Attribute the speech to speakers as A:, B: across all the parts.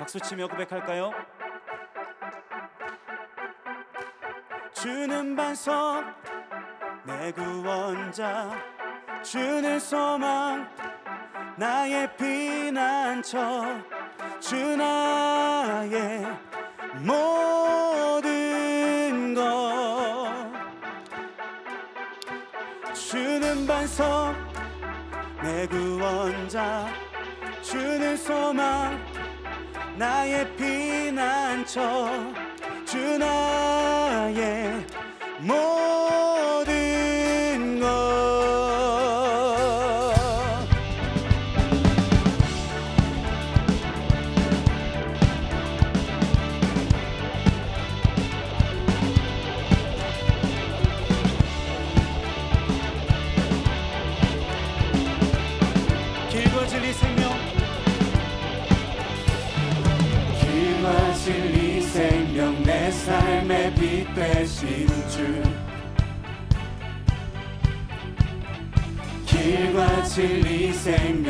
A: 박수치며 고백할까요? 주는 반석 내 구원자. 주는 소망 나의 피난처 주 나의 모든 것. 주는 반석 내 구원자. 주는 소망 나의 피난처 주 나의 모 계시는 줄 길과 진리 생명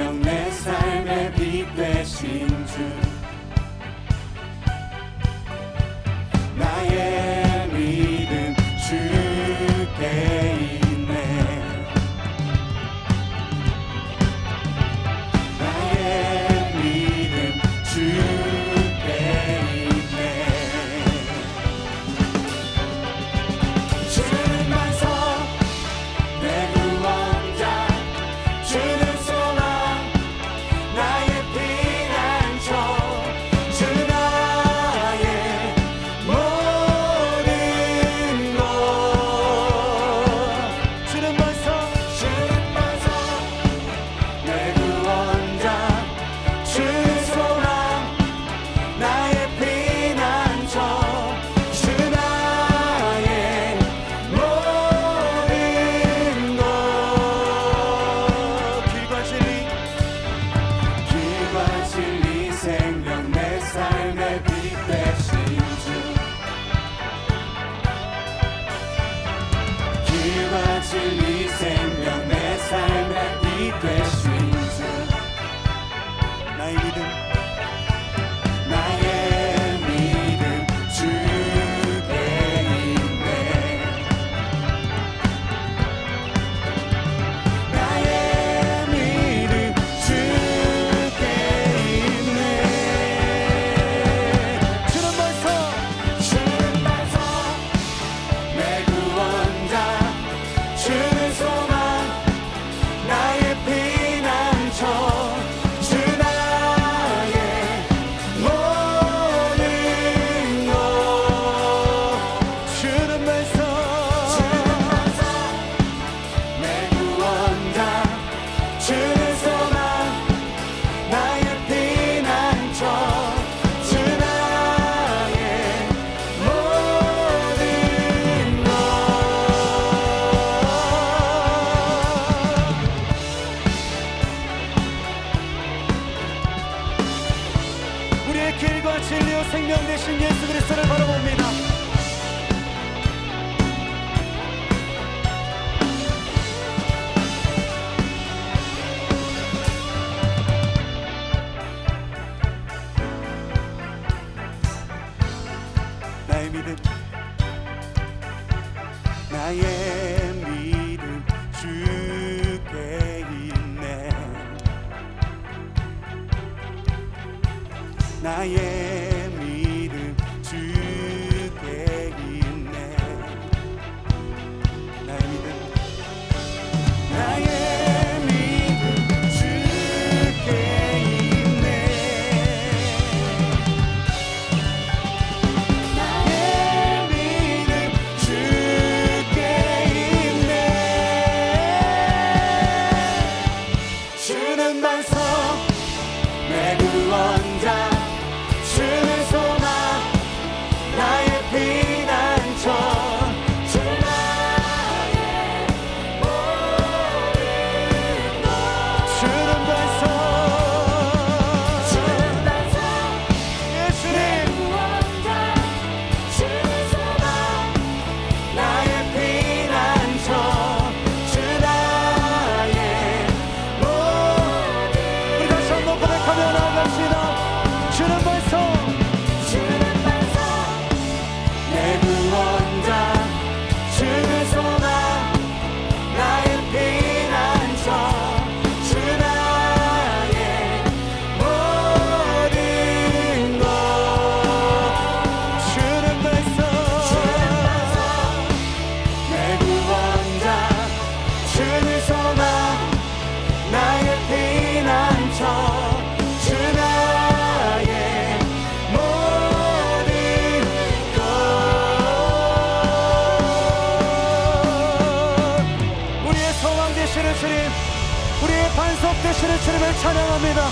B: 승리하시는 주님을 찬양합니다.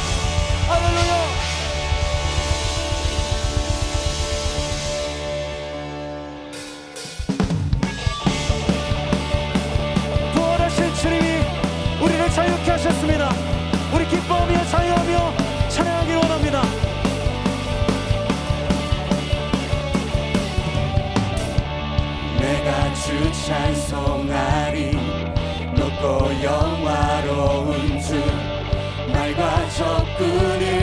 B: 할렐루야. 부활하신 주님이 우리를 자유케 하셨습니다. 우리 기뻐하며 자유하며 찬양하기 원합니다.
A: 내가 주 찬송하리 높고 영 good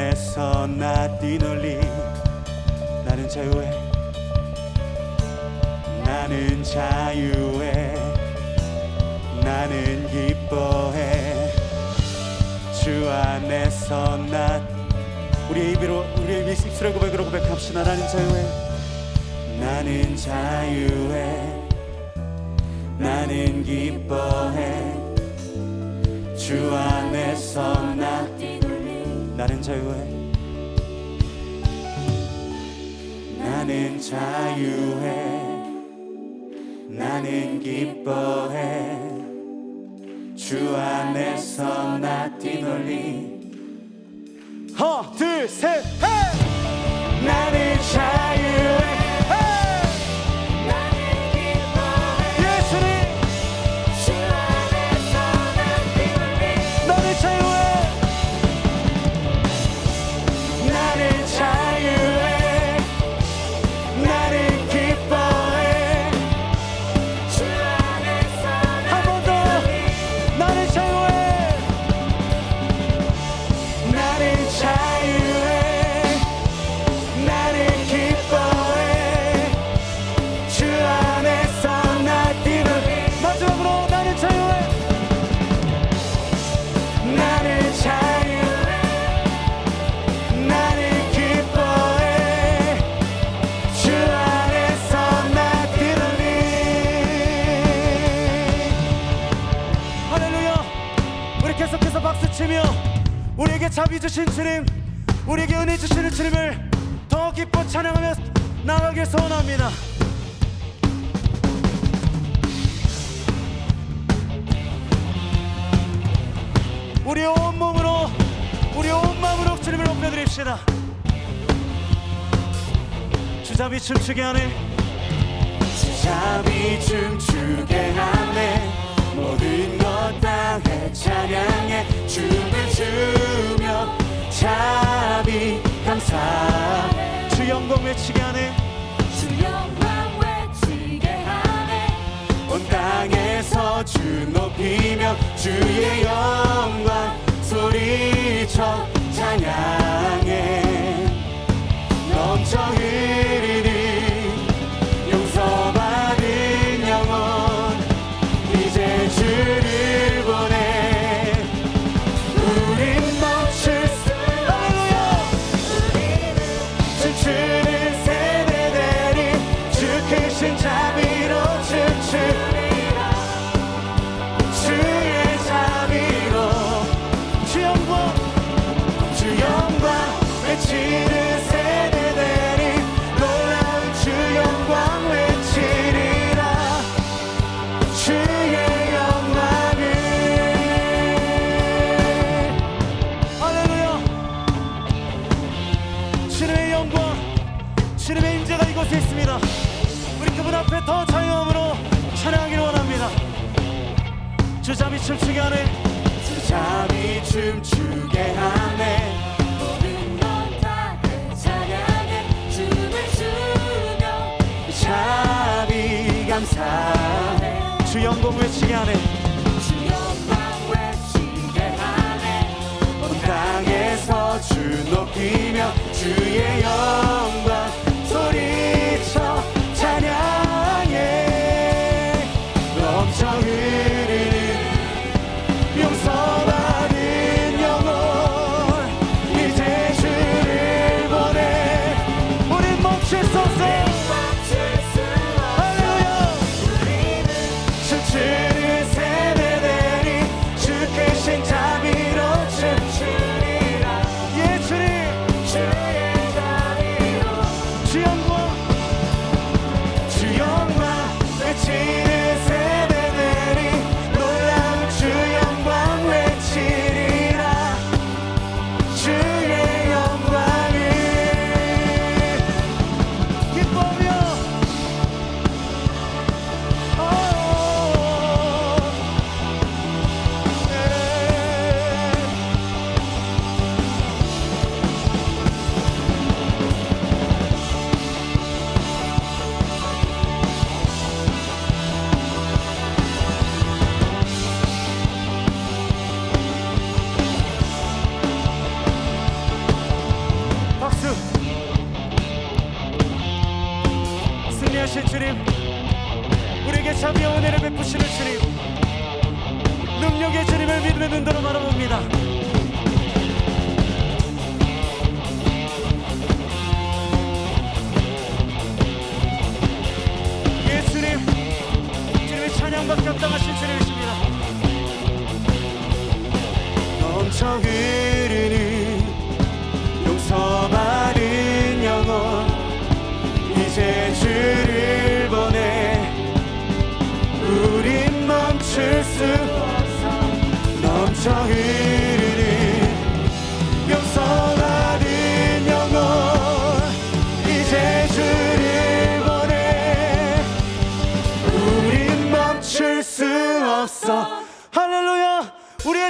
A: 안에서 나 뛰놀리.
B: 나는 자유해.
A: 나는 자유해. 나는 기뻐해. 주 안에서 나 우리의 입으로 우리의 입술의 고백으로 고백합시다. 나는 자유해. 나는 자유해. 나는 기뻐해. 주 안에서 나 나는 자유해. 나는 자유해. 나는 기뻐해. 주 안에서 나 뛰놀리.
B: 하나 둘셋
A: 나
B: 계속해서 박수치며 우리에게 자비 주신 주님 우리에게 은혜 주시는 주님을 더 기뻐 찬양하며 나가길 소원합니다. 우리 온 몸으로 우리 온 마음으로 주님을 높여드립시다. 주잡이 춤추게 하네.
A: 잠이 춤추게 하네 모든 것 다해 찬양해 춤을 추며 자비 감사.
B: 주 영광 외치게 하네.
C: 주 영광 외치게 하네.
A: 온 땅에서 주 높이며 주의 영광 소리쳐 찬양해. 넘쳐 흐르는 주여
B: 외치게 하네.
A: 온 땅에서 주 높이며 주의 영
B: 하실 주님 우리에게 참여 은혜를 베푸시는 주님 능력의 주님을 믿음의 눈으로 바라봅니다. 예수님 주님의 찬양밖에 합당하신 주님이십니다.
A: 넘쳐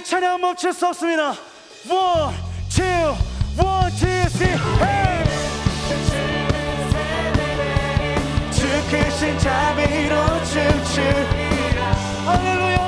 B: 찬양 멈출 수 없습니다. One, two, one, two, three, hey.
A: 주께신 자비로 춤추
B: 할렐루야.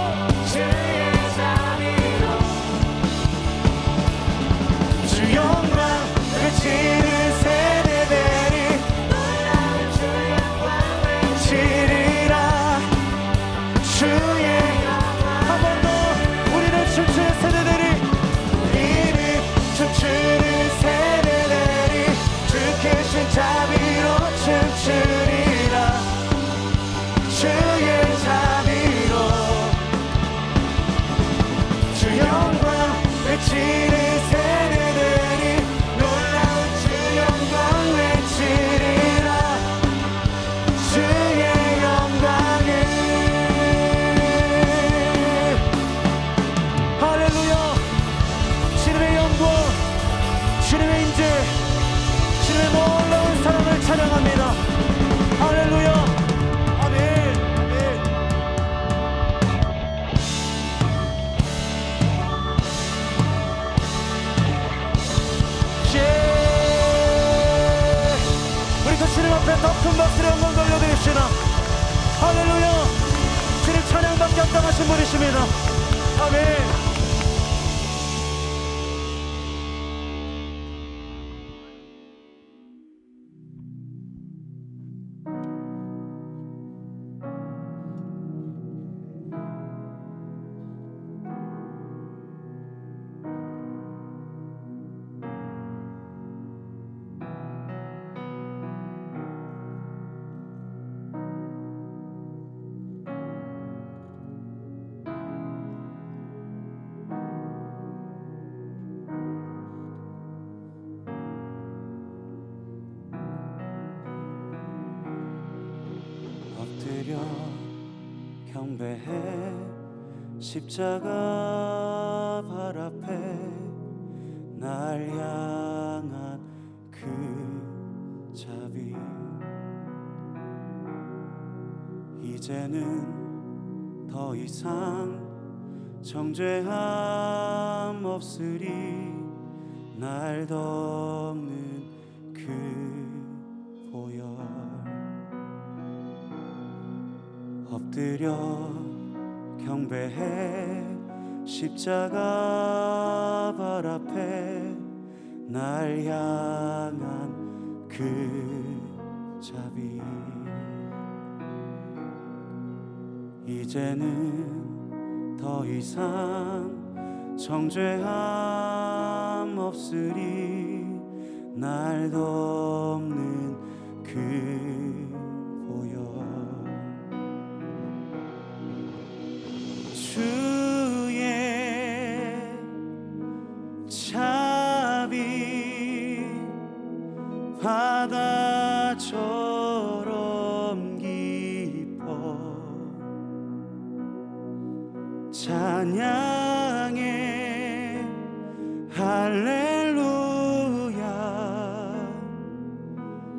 B: 앞에 더 큰 박수로 영광 돌려드립시다. 할렐루야. 주님 찬양받기 합당하신 분이십니다. 아멘 엎드려 경배해. 십자가 발 앞에 날 향한 그 자비. 이제는 더 이상 정죄함 없으리. 날 덮는 그 엎드려 경배해 십자가 발 앞에 날 향한 그 자비. 이제는 더 이상 정죄함 없으리 날 덮는 그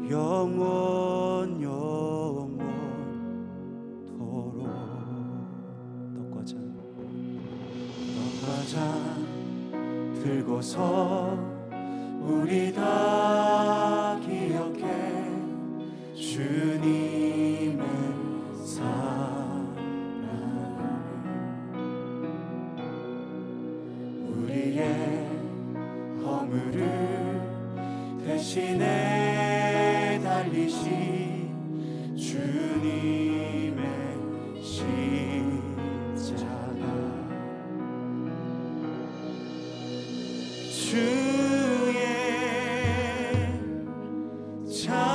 B: 영원 영원토록 떡과 잔 떡과 잔 들고서 우리 다 기억해 주님 주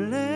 B: 할